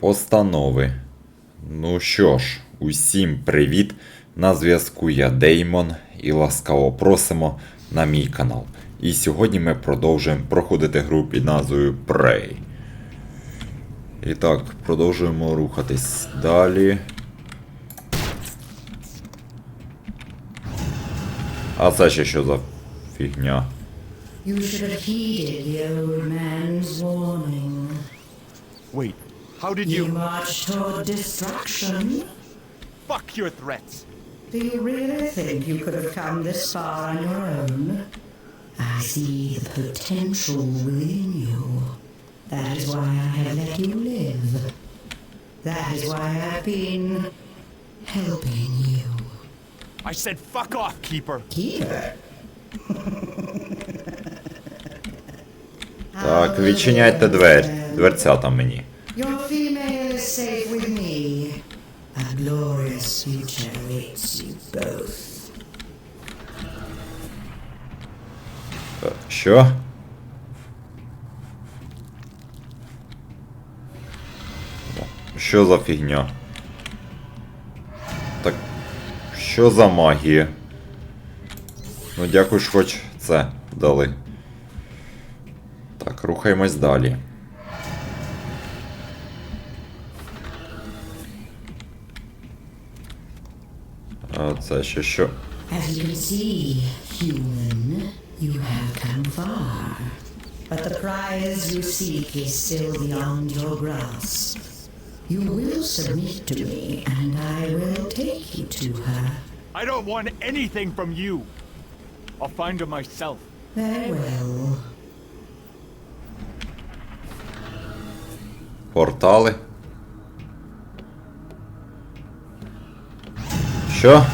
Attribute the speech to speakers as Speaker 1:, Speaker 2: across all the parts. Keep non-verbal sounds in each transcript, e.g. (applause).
Speaker 1: Постанови. Ну що ж, усім привіт! На зв'язку я Деймон і ласкаво просимо на мій канал. І сьогодні ми продовжуємо проходити гру під назвою Prey. І так, продовжуємо рухатись далі. А це ще що за фігня?
Speaker 2: You should have heeded the old man's warning.
Speaker 3: Wait, how did
Speaker 2: You
Speaker 3: you.
Speaker 2: marched toward destruction.
Speaker 3: Fuck your threats!
Speaker 2: Do you really think you could have come this far on your own? I see the potential within you. That is why I have let you live. That is why I've been helping you.
Speaker 3: I said fuck off, Keeper!
Speaker 2: Keeper.
Speaker 1: Так, відчиняйте двері. Дверцята мені.
Speaker 2: Safe with me. A glorious future awaits you both.
Speaker 1: Е, Що? Що за фігня? Так. Що за магія? Ну дякую, що хоч це дали. Так, рухаємось далі. А це ще що?
Speaker 2: As you can see, human, you have come far. But the prize you seek is still beyond your grasp. You will submit to me, and I will take you to her.
Speaker 3: I don't want anything from you! I'll find her myself.
Speaker 2: Very well.
Speaker 1: Портали. Що?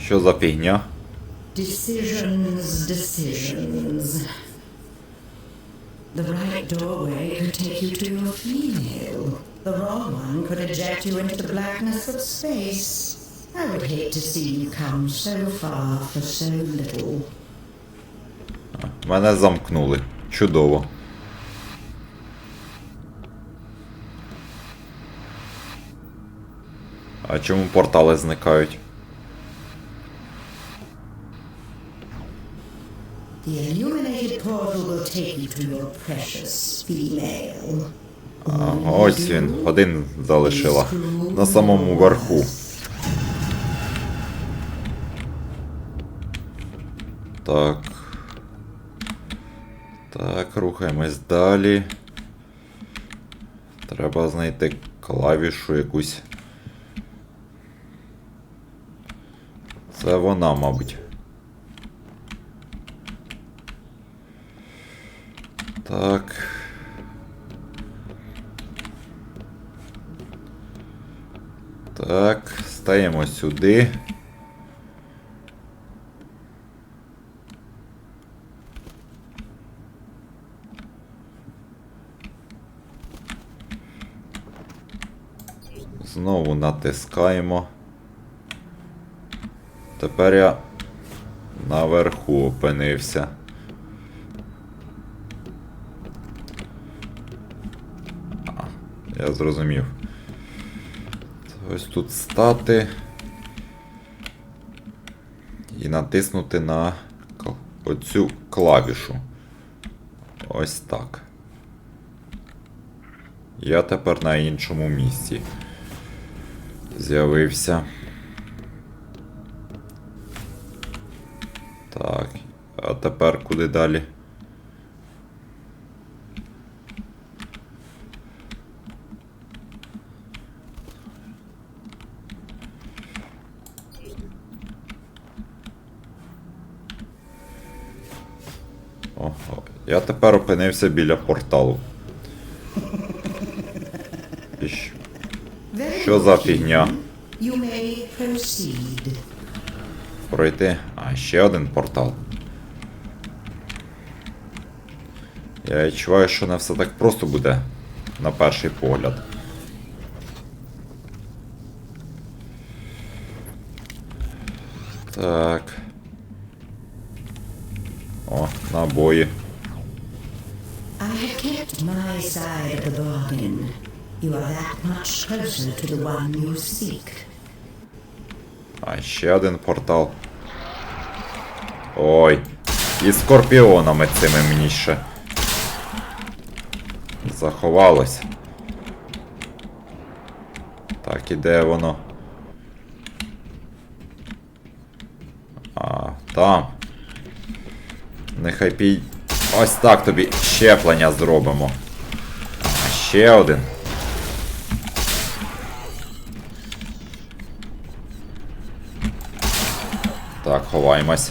Speaker 1: Що за фігня?
Speaker 2: Decisions, decisions. The right doorway could take you to your female. The wrong one could eject you into the blackness of space. I would hate to see you come so far for so little.
Speaker 1: Мене замкнули. Чудово. А чому портали зникають?
Speaker 2: The illuminated portal will take you to your precious female.
Speaker 1: Ось він. Один залишила. На самому верху. Так. Так, рухаємось далі. Треба знайти клавішу якусь. Це вона, мабуть. Так. Так, стаємо сюди. Знову натискаємо. Тепер я наверху опинився. А, я зрозумів. Ось тут стати. І натиснути на оцю клавішу. Ось так. Я тепер на іншому місці. З'явився. Так. А тепер куди далі? Ого. Я тепер опинився біля порталу. (laughs) І що? Що за фігня? Пройти. А, ще один портал. Я відчуваю, що не все так просто буде на перший погляд. Так. О, набої.
Speaker 2: You are that much closer to the one you seek.
Speaker 1: А ще один портал. Ой. І скорпіонами цими мені ще. Заховалось. Так, і де воно? А, там. Нехай пій. Ось так тобі щеплення зробимо. А, ще один. Так, ховаємось.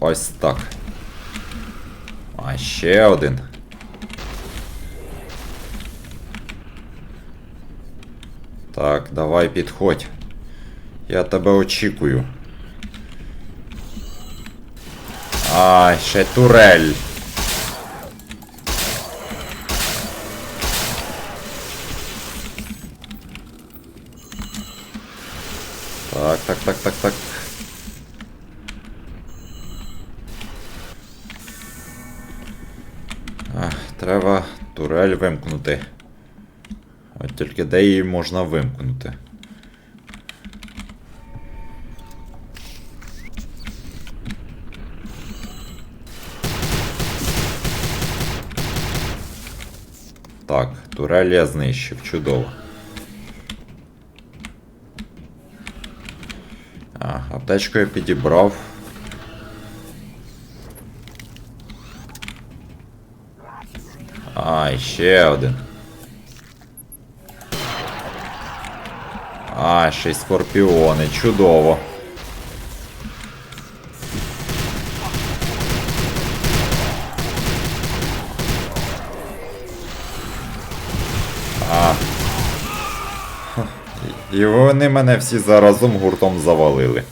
Speaker 1: Ось так. А ще один. Так, давай підходь. Я тебе очікую. Ай, ще турель. Так, так, так. Ах, треба турель вимкнути. От тільки де її можна вимкнути. Так, турель я знищив, чудово. А, аптечку я підібрав. А, ще один. А, ще й скорпіони, чудово. І вони мене всі заразом гуртом завалили.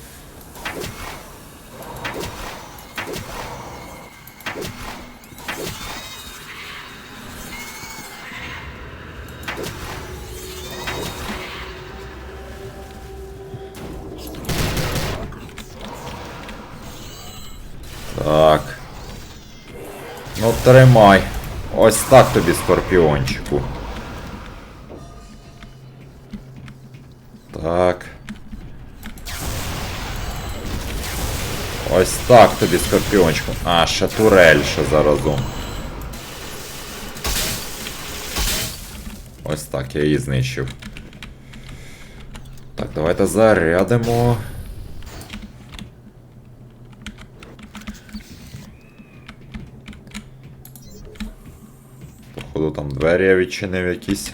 Speaker 1: Тримай. Ось так тобі, скорпіончику. Так. Ось так тобі, скорпіончику. А, ще турель ще заразом. Ось так, я її знищив. Так, давайте зарядимо. Там двері я відчинив якісь.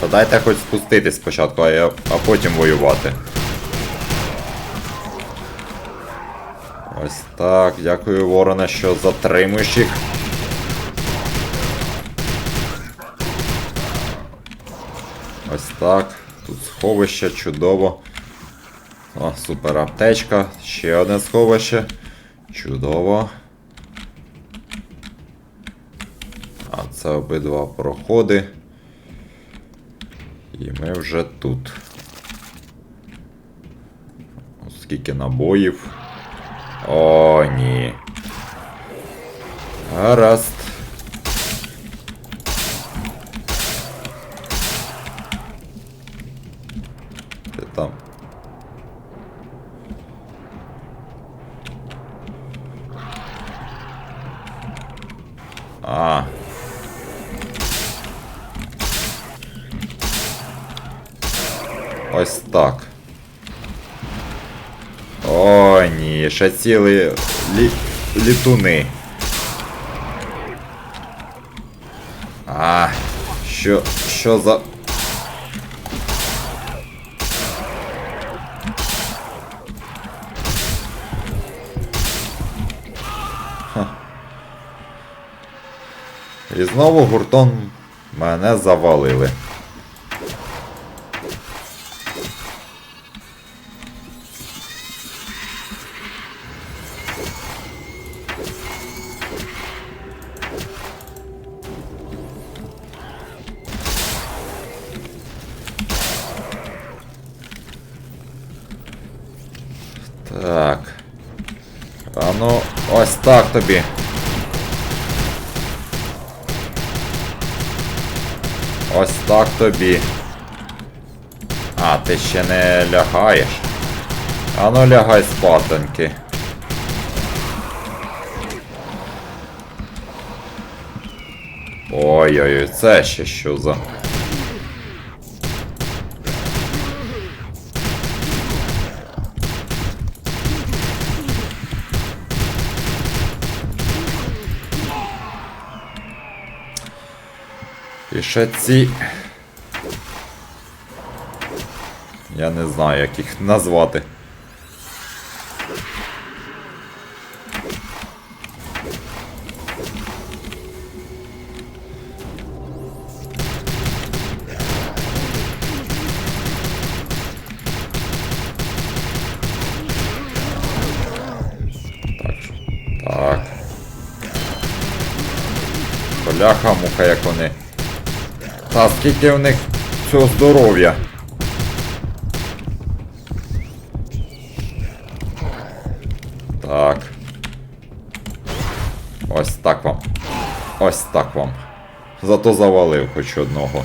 Speaker 1: Та дайте хоч спуститись спочатку, а, я, а потім воювати. Ось так, дякую, Вороне, що затримуєш їх. Ось так. Тут сховище, чудово. О, супер аптечка. Ще одне сховище. Чудово. А це обидва проходи. І ми вже тут. Скільки набоїв. О, ні. Гаразд. О, ні, ще цілі лі... літуни. А, що, що за... Ха. І знову гуртом мене завалили. Ось так тобі. Ось так тобі. А, ти ще не лягаєш. А ну лягай спатоньки. Ой-ой-ой, це ще що за. І ще ці. Я не знаю, як їх назвати. Так. Бляха, муха, як вони. Та скільки в них цього здоров'я. Так. Ось так вам. Ось так вам. Зато завалив хоч одного.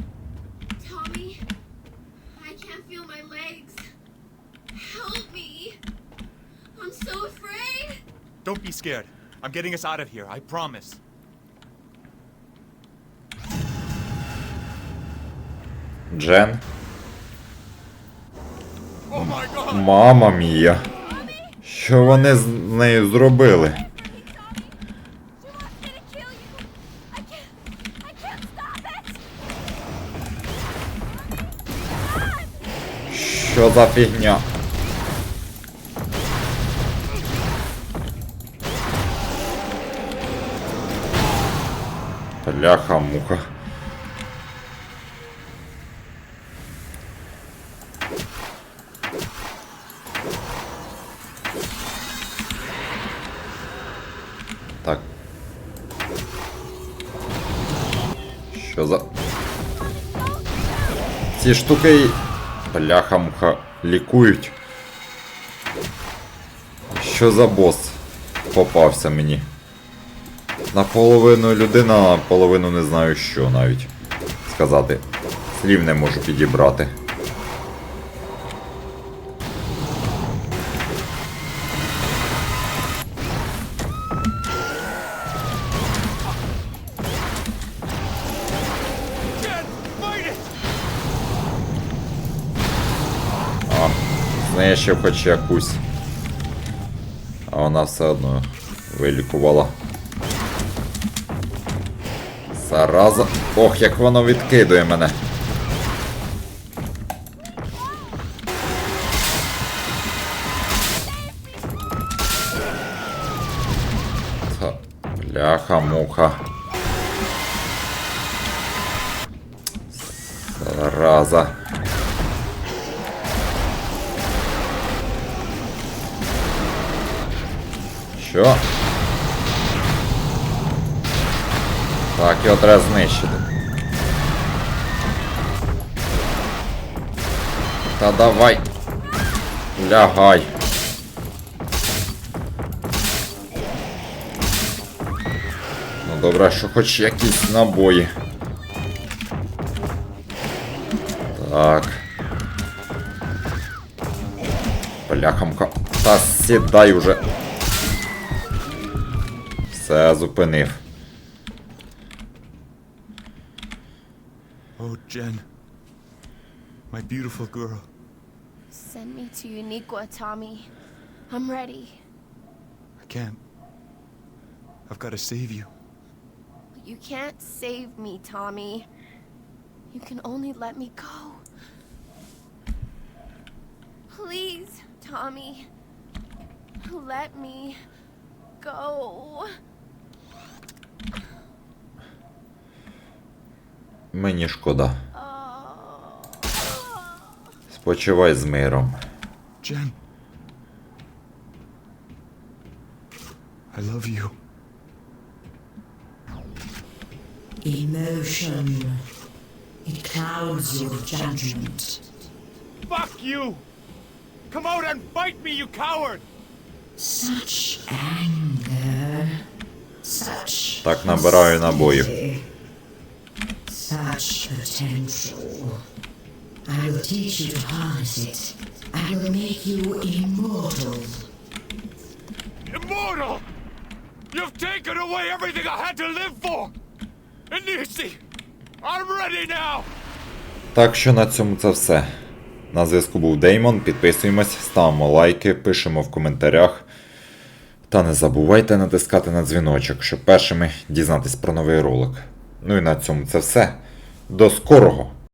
Speaker 4: I'm
Speaker 3: getting us out of here, I promise.
Speaker 1: Джен.
Speaker 3: Oh!
Speaker 1: Мама мія. Що вони з нею зробили?
Speaker 4: Tommy, she wants
Speaker 1: Бляха муха. Так. Що за. Ці штуки. й- Бляха муха лікують. Що за бос попався мені? Наполовину людина, а наполовину не знаю що навіть сказати. Слів не можу підібрати. А, знищив хоч якусь. А вона все одно вилікувала. Зараза. Ох, як воно відкидує мене. Та, Бляха-муха. Зараза. Що? Так, його треба знищити. Та давай. Лягай. Ну добре, що хоч якісь набої. Так. Бляхамка. Та сідай уже. Все, зупинив.
Speaker 3: Oh, Jen. My beautiful girl.
Speaker 4: Send me to Uniqua, Tommy. I'm ready.
Speaker 3: I can't.
Speaker 5: I've got to save you.
Speaker 4: You can't save me, Tommy. You can only let me go. Please, Tommy. Let me go.
Speaker 1: Мені шкода.
Speaker 4: Oh.
Speaker 1: Спочивай з миром.
Speaker 5: Jen. I love you.
Speaker 2: Emotion. It clouds your judgment.
Speaker 3: Fuck you! Come out and fight me, you coward!
Speaker 2: Such anger. Such.
Speaker 1: Так набираю набоїв.
Speaker 2: Potential. I will teach you to harness it. I will make you immortal.
Speaker 3: Immortal! You've taken away everything I had to live for! Inisi! I'm ready now!
Speaker 1: Так що на цьому це все. На зв'язку був Деймон. Підписуємось, ставимо лайки, пишемо в коментарях. Та не забувайте натискати на дзвіночок, щоб першими дізнатись про новий ролик. Ну і на цьому це все. До скорого!